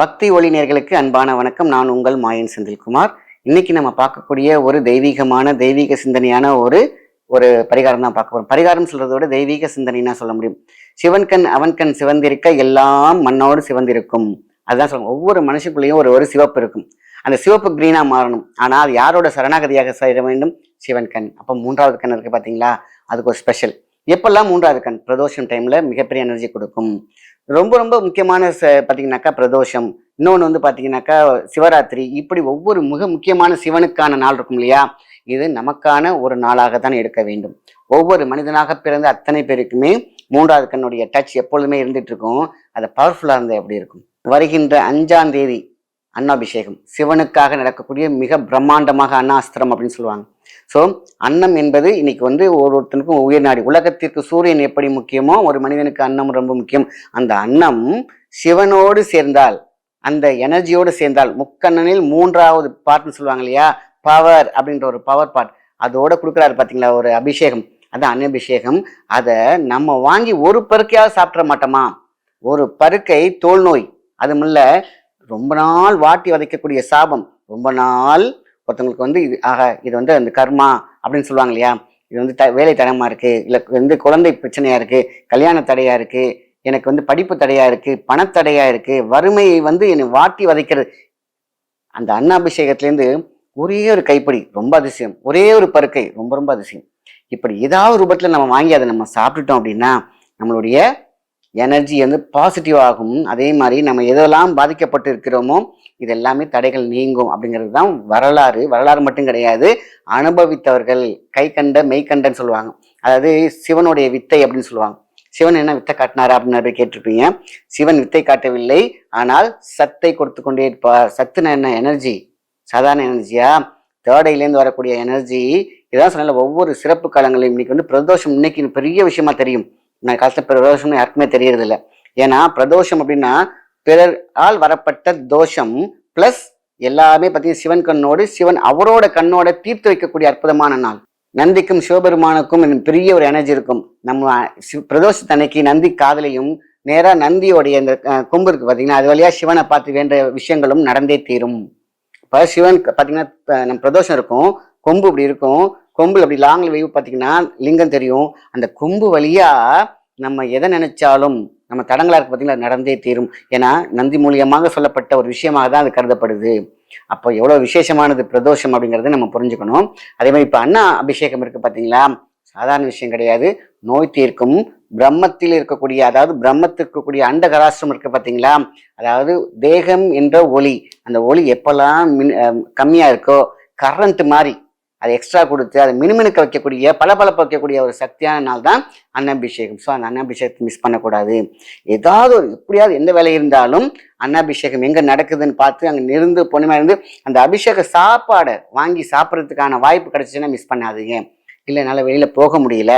பக்தி ஒளிநேர்களுக்கு அன்பான வணக்கம். நான் உங்கள் மாயன் செந்தில்குமார். இன்னைக்கு நம்ம பார்க்கக்கூடிய ஒரு தெய்வீகமான தெய்வீக சிந்தனையான ஒரு ஒரு பரிகாரம் தான் பார்க்க போறோம். பரிகாரம் சொல்றதோட தெய்வீக சிந்தனைன்னா சொல்ல முடியும். சிவன் கண் அவன் கண் சிவந்திருக்க எல்லாம் மண்ணோடு சிவந்திருக்கும். அதுதான் சொல்லுவோம் ஒவ்வொரு மனுஷக்குள்ளேயும் ஒரு ஒரு சிவப்பு இருக்கும். அந்த சிவப்பு கிரீனா மாறணும். ஆனால் அது யாரோட சரணாகதியாக செய்ய வேண்டும்? சிவன் கண். அப்போ மூன்றாவது கண் இருக்கு பார்த்தீங்களா அதுக்கு ஒரு ஸ்பெஷல் எப்பெல்லாம் மூன்றாவது கண்? பிரதோஷம் டைம்ல மிகப்பெரிய எனர்ஜி கொடுக்கும். ரொம்ப ரொம்ப முக்கியமான ச- பாத்தீங்கன்னாக்கா பிரதோஷம். இன்னொன்று வந்து பார்த்தீங்கன்னாக்கா சிவராத்திரி. இப்படி ஒவ்வொரு மிக முக்கியமான சிவனுக்கான நாள் இருக்கும் இல்லையா? இது நமக்கான ஒரு நாளாக தான் எடுக்க வேண்டும். ஒவ்வொரு மனிதனாக பிறந்த அத்தனை பேருக்குமே மூன்றாவது கண்ணுடைய டச் எப்பொழுதுமே இருந்துட்டு இருக்கும். அது பவர்ஃபுல்லா இருந்தால் எப்படி இருக்கும்? வருகின்ற அஞ்சாம் தேதி அன்னாபிஷேகம். சிவனுக்காக நடக்கக்கூடிய மிக பிரம்மாண்டமாக அன்னாஸ்திரம் அப்படின்னு சொல்லுவாங்க. ஸோ அன்னம் என்பது இன்னைக்கு வந்து ஒவ்வொருத்தனுக்கும் உயிர் நாடி. உலகத்திற்கு சூரியன் எப்படி முக்கியமோ ஒரு மனிதனுக்கு அன்னம் ரொம்ப முக்கியம். அந்த அன்னம் சிவனோடு சேர்ந்தால் அந்த எனர்ஜியோடு சேர்ந்தால் முக்கண்ணனில் மூன்றாவது பார்ட்னு சொல்லுவாங்க இல்லையா? பவர் அப்படின்ற ஒரு பவர் பார்ட் அதோட கொடுக்குறாரு பார்த்தீங்களா ஒரு அபிஷேகம். அது அன்னபிஷேகம். அதை நம்ம வாங்கி ஒரு பருக்கையாவது சாப்பிட மாட்டோமா? ஒரு பருக்கை தோல் நோய். அதுமில்ல ரொம்ப நாள் வாட்டி வதைக்கக்கூடிய சாபம். ரொம்ப நாள் ஒருத்தவங்களுக்கு வந்து இது ஆக இது வந்து அந்த கர்மா அப்படின்னு சொல்லுவாங்க இல்லையா? இது வந்து த வேலை தடமா இருக்கு. இல்லை வந்து குழந்தை பிரச்சனையா இருக்கு. கல்யாண தடையா இருக்கு. எனக்கு வந்து படிப்பு தடையா இருக்கு. பணத்தடையா இருக்கு. வறுமையை வந்து என்னை வாட்டி வதைக்கிறது. அந்த அன்னாபிஷேகத்துலேருந்து ஒரே ஒரு கைப்பிடி ரொம்ப அதிசயம். ஒரே ஒரு பருக்கை ரொம்ப ரொம்ப அதிசயம். இப்படி ஏதாவது ரூபத்தில் நம்ம வாங்கி அதை நம்ம சாப்பிட்டுட்டோம் அப்படின்னா நம்மளுடைய எனர்ஜி வந்து பாசிட்டிவ் ஆகும். அதே மாதிரி நம்ம எதெல்லாம் பாதிக்கப்பட்டு இருக்கிறோமோ இது எல்லாமே தடைகள் நீங்கும் அப்படிங்கிறது தான் வரலாறு. வரலாறு மட்டும் கிடையாது அனுபவித்தவர்கள் கை கண்ட மெய் கண்டன்னு சொல்லுவாங்க. அதாவது சிவனுடைய வித்தை அப்படின்னு சொல்லுவாங்க. சிவன் என்ன வித்தை காட்டினாரு அப்படின்னு நிறைய கேட்டிருப்பீங்க. சிவன் வித்தை காட்டவில்லை ஆனால் சத்தை கொடுத்து கொண்டே இருப்பார். சத்துனா என்ன? எனர்ஜி சாதாரண எனர்ஜியா தேர்டையிலேருந்து வரக்கூடிய எனர்ஜி இதான் சொன்னால ஒவ்வொரு சிறப்பு காலங்களையும் இன்னைக்கு வந்து பிரதோஷம் இன்னைக்கு பெரிய விஷயமா தெரியும். நான் காலத்தில் பிரதோஷம்னு யாருக்குமே தெரியறதில்ல. ஏன்னா பிரதோஷம் அப்படின்னா பிறரால் வரப்பட்ட தோஷம் பிளஸ் எல்லாமே பார்த்தீங்கன்னா சிவன் கண்ணோடு சிவன் அவரோட கண்ணோட தீர்த்து வைக்கக்கூடிய அற்புதமான நாள். நந்திக்கும் சிவபெருமானுக்கும் பெரிய ஒரு எனர்ஜி இருக்கும். நம்ம பிரதோஷத்தன்னைக்கு நந்தி காதலையும் நேராக நந்தியோடைய இந்த கொம்பு இருக்கு பார்த்தீங்கன்னா அது வழியாக சிவனை பார்த்து வேண்ட விஷயங்களும் நடந்தே தீரும். இப்போ சிவன் பார்த்தீங்கன்னா நம்ம பிரதோஷம் இருக்கும் கொம்பு இப்படி இருக்கும். கொம்புல அப்படி லாங்ல வெய்வு பார்த்தீங்கன்னா லிங்கம் தெரியும். அந்த கொம்பு வழியா நம்ம எதை நினைச்சாலும் நம்ம தடங்களா இருக்கு பார்த்தீங்களா அது நடந்தே தீரும். ஏன்னா நந்தி மூலியமாக சொல்லப்பட்ட ஒரு விஷயமாக தான் அது கருதப்படுது. அப்போ எவ்வளோ விசேஷமானது பிரதோஷம் அப்படிங்கறத நம்ம புரிஞ்சுக்கணும். அதே மாதிரி இப்போ அண்ணா அபிஷேகம் இருக்கு பார்த்தீங்களா? சாதாரண விஷயம் கிடையாது. நோய் தீர்க்கும் பிரம்மத்தில் இருக்கக்கூடிய அதாவது பிரம்மத்தில் இருக்கக்கூடிய அண்டகராஷ்டிரம் இருக்கு பார்த்தீங்களா? அதாவது தேகம் என்ற ஒளி. அந்த ஒளி எப்பெல்லாம் மின் கம்மியாக இருக்கோ கரண்ட் மாதிரி அதை எக்ஸ்ட்ரா கொடுத்து அதை மினுமினுக்க வைக்கக்கூடிய பளபளப்ப வைக்கக்கூடிய ஒரு சக்தியான நாள் தான் அன்னாபிஷேகம். ஸோ அந்த அன்னாபிஷேகத்தை மிஸ் பண்ணக்கூடாது. ஏதாவது ஒரு எப்படியாவது எந்த வேலை இருந்தாலும் அன்னாபிஷேகம் எங்கே நடக்குதுன்னு பார்த்து அங்கே நிருந்து பொண்ணுமே இருந்து அந்த அபிஷேக சாப்பாடை வாங்கி சாப்பிட்றதுக்கான வாய்ப்பு கிடைச்சுன்னா மிஸ் பண்ணாதீங்க. இல்லை என்னால் வெளியில் போக முடியல.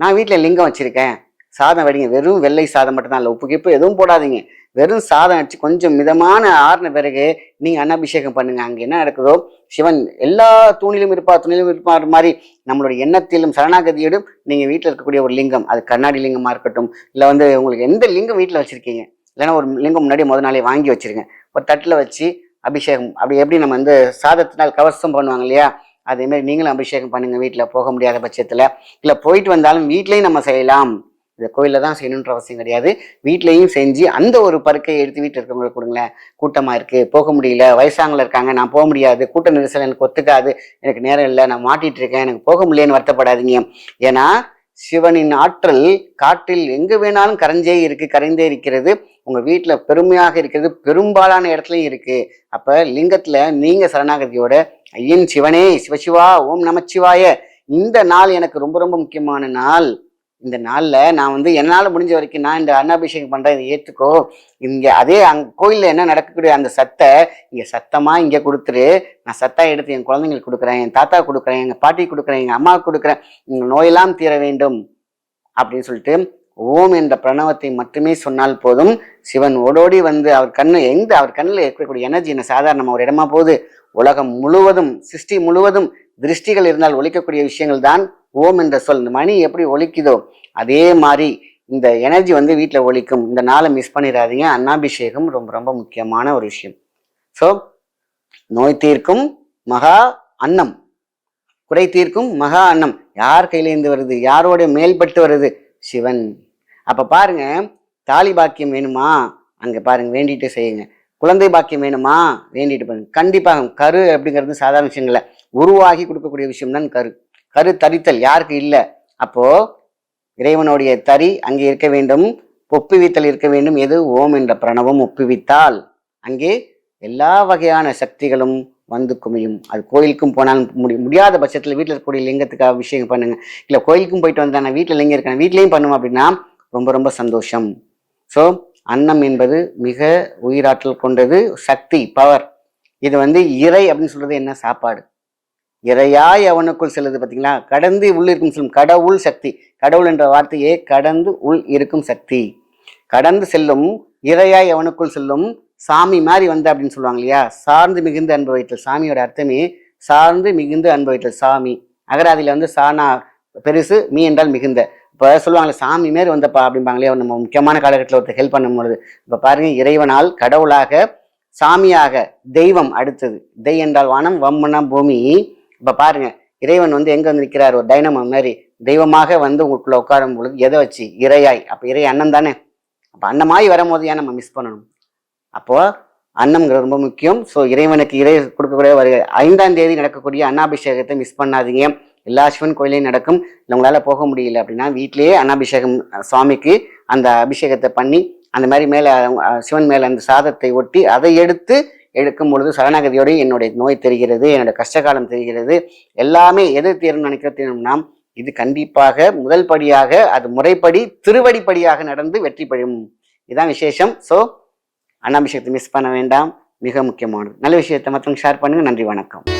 நான் வீட்டில் லிங்கம் வச்சுருக்கேன். சாதம் வடிங்க. வெறும் வெள்ளை சாதம் மட்டும்தான் இல்லை உப்பு கிப்பு எதுவும் போடாதீங்க. வெறும் சாதம் அடிச்சு கொஞ்சம் மிதமான ஆறின பிறகு நீங்கள் அன்னாபிஷேகம் பண்ணுங்க. அங்கே என்ன நடக்குதோ? சிவன் எல்லா தூணிலும் இருப்பா துணிலும் இருப்பார் மாதிரி நம்மளுடைய எண்ணத்திலும் சரணாகதியோடும் நீங்கள் வீட்டில் இருக்கக்கூடிய ஒரு லிங்கம். அது கண்ணாடி லிங்கமாக இருக்கட்டும் இல்லை வந்து உங்களுக்கு எந்த லிங்கம் வீட்டில் வச்சுருக்கீங்க? இல்லைன்னா ஒரு லிங்கம் முன்னாடி முத நாளே வாங்கி வச்சிருங்க. ஒரு தட்டில் வச்சு அபிஷேகம். அப்படி எப்படி நம்ம வந்து சாதத்தினால் கவசம் பண்ணுவாங்க இல்லையா? அதேமாரி நீங்களும் அபிஷேகம் பண்ணுங்கள் வீட்டில் போக முடியாத பட்சத்தில். இல்லை போயிட்டு வந்தாலும் வீட்லேயும் நம்ம செய்யலாம். இந்த கோயிலில் தான் செய்யணுன்ற அவசியம் கிடையாது. வீட்லேயும் செஞ்சு அந்த ஒரு பருக்கையை எடுத்து வீட்டில் இருக்கவங்களுக்கு கொடுங்களேன். கூட்டமாக இருக்குது போக முடியல. வயசாங்கள இருக்காங்க. நான் போக முடியாது. கூட்ட நெரிசல் எனக்கு ஒத்துக்காது. எனக்கு நேரம் இல்லை. நான் மாட்டிகிட்டு இருக்கேன். எனக்கு போக முடியலன்னு வருத்தப்படாதீங்க. ஏன்னா சிவனின் ஆற்றல் காற்றில் எங்கு வேணாலும் கரைஞ்சே இருக்கு கரைந்தே இருக்கிறது. உங்க வீட்டில் பெருமையாக இருக்கிறது பெரும்பாலான இடத்துலையும் இருக்கு. அப்ப லிங்கத்துல நீங்க சரணாகதியோட ஐயன் சிவனே சிவசிவா ஓம் நமச்சிவாய. இந்த நாள் எனக்கு ரொம்ப ரொம்ப முக்கியமான நாள். இந்த நாளில் நான் வந்து என்னால் முடிஞ்ச வரைக்கும் நான் இந்த அன்னாபிஷேகம் பண்ணுறேன் இதை ஏற்றுக்கோ இங்கே அதே அங் கோயிலில் என்ன நடக்கக்கூடிய அந்த சத்தை இங்கே சத்தமாக இங்கே கொடுத்துரு. நான் சத்தா எடுத்து என் குழந்தைங்களுக்கு கொடுக்குறேன் என் தாத்தா கொடுக்குறேன் எங்கள் பாட்டி கொடுக்குறேன் எங்கள் அம்மாவுக்கு கொடுக்குறேன். உங்கள் நோயெல்லாம் தீர வேண்டும் அப்படின்னு சொல்லிட்டு ஓம் என்ற பிரணவத்தை மட்டுமே சொன்னால் போதும். சிவன் ஓடோடி வந்து அவர் கண்ணு எங்க அவர் கண்ணில் இருக்கக்கூடிய எனர்ஜி என்ன சாதாரணமாக ஒரு இடமா போகுது. உலகம் முழுவதும் சிருஷ்டி முழுவதும் திருஷ்டிகள் இருந்தால் ஒழிக்கக்கூடிய விஷயங்கள் தான் ஓம் என்ற சொல். இந்த மணி எப்படி ஒலிக்குதோ அதே மாதிரி இந்த எனர்ஜி வந்து வீட்டில் ஒழிக்கும் இந்த நாளை மிஸ் பண்ணிடாதீங்க. அன்னாபிஷேகம் ரொம்ப ரொம்ப முக்கியமான ஒரு விஷயம். ஸோ நோய் தீர்க்கும் மகா அன்னம். குறை தீர்க்கும் மகா அன்னம். யார் கையிலேருந்து வருது? யாரோட மேல்பட்டு வருது? சிவன். அப்போ பாருங்க தாலி பாக்கியம் வேணுமா? அங்கே பாருங்க வேண்டிட்டு செய்யுங்க. குழந்தை பாக்கியம் வேணுமா? வேண்டிட்டு பாருங்க கண்டிப்பாக கரு அப்படிங்கிறது சாதாரண விஷயம் இல்லை உருவாகி கொடுக்கக்கூடிய விஷயம் தான் கரு. கரு தரித்தல் யாருக்கு இல்லை? அப்போ இறைவனுடைய தறி அங்கே இருக்க வேண்டும் ஒப்புவித்தல் இருக்க வேண்டும். எது? ஓம் என்ற பிரணவம் ஒப்புவித்தால் அங்கே எல்லா வகையான சக்திகளும் வந்து குமியும். அது கோயிலுக்கும் போனாலும் முடி முடியாத பட்சத்தில் வீட்டில் இருக்கக்கூடிய லிங்கத்துக்காக விஷயம் பண்ணுங்க. இல்லை கோயிலுக்கும் போயிட்டு வந்தேன் வீட்டில் லிங்கம் இருக்கேன் வீட்லேயும் பண்ணுவோம் அப்படின்னா ரொம்ப ரொம்ப சந்தோஷம். ஸோ அன்னம் என்பது மிக உயிராற்றல் கொண்டது சக்தி பவர் இது வந்து இறை அப்படின்னு சொல்றது என்ன? சாப்பாடு. இறையாய் அவனுக்குள் செல்லுது பார்த்தீங்களா கடந்து உள் இருக்கும் செல்லும் கடவுள் சக்தி. கடவுள் என்ற வார்த்தையே கடந்து உள் இருக்கும் சக்தி. கடந்து செல்லும் இறையாய் அவனுக்குள் செல்லும் சாமி மாதிரி வந்த அப்படின்னு சொல்லுவாங்க இல்லையா? சார்ந்து மிகுந்து அன்பு சாமியோட அர்த்தமே சார்ந்து மிகுந்து அன்பு வைத்தல் சாமி. அகராதியில் வந்து சானா பெருசு மீ என்றால் மிகுந்த. இப்போ சொல்லுவாங்களே சாமி மாரி வந்தப்பா அப்படிம்பாங்களே நம்ம முக்கியமான காலகட்டத்தில் ஒருத்தர் ஹெல்ப் பண்ணும்பொழுது இப்போ பாருங்கள் இறைவனால் கடவுளாக சாமியாக தெய்வம் அடுத்தது. தெய் என்றால் வானம் வம்மனா பூமி. இப்ப பாருங்க இறைவன் வந்து எங்க வந்து நிற்கிறார் ஒரு டைனமோ மாதிரி தெய்வமாக வந்து உங்களுக்குள்ள உட்காரும் பொழுது எதை வச்சு? இறையாய் அப்ப இறை அண்ணன் தானே? அப்ப அன்னமாய் வரும்போது ஏன் நம்ம மிஸ் பண்ணணும்? அப்போ அன்னம்ங்கிறது ரொம்ப முக்கியம். ஸோ இறைவனுக்கு இறை கொடுக்கக்கூடிய வருகை ஐந்தாம் தேதி நடக்கக்கூடிய அன்னாபிஷேகத்தை மிஸ் பண்ணாதீங்க. எல்லா சிவன் கோயிலையும் நடக்கும். இல்லை உங்களால் போக முடியல அப்படின்னா வீட்டிலேயே அன்னாபிஷேகம் சுவாமிக்கு அந்த அபிஷேகத்தை பண்ணி அந்த மாதிரி மேலே சிவன் மேலே அந்த சாதத்தை ஒட்டி அதை எடுத்து எடுக்கும் பொழுது சரணாகதியோடு என்னுடைய நோய் தெரிகிறது என்னுடைய கஷ்டகாலம் தெரிகிறது. எல்லாமே எது தீரும் நினைக்கிற நாம் இது கண்டிப்பாக முதல் படியாக அது முறைப்படி திருவடிப்படியாக நடந்து வெற்றி பெறும். இதுதான் விசேஷம். ஸோ அண்ணாபிஷேகத்தை மிஸ் பண்ண வேண்டாம். மிக முக்கியமானது. நல்ல விஷயத்தை மற்றவங்க ஷேர் பண்ணுங்க. நன்றி வணக்கம்.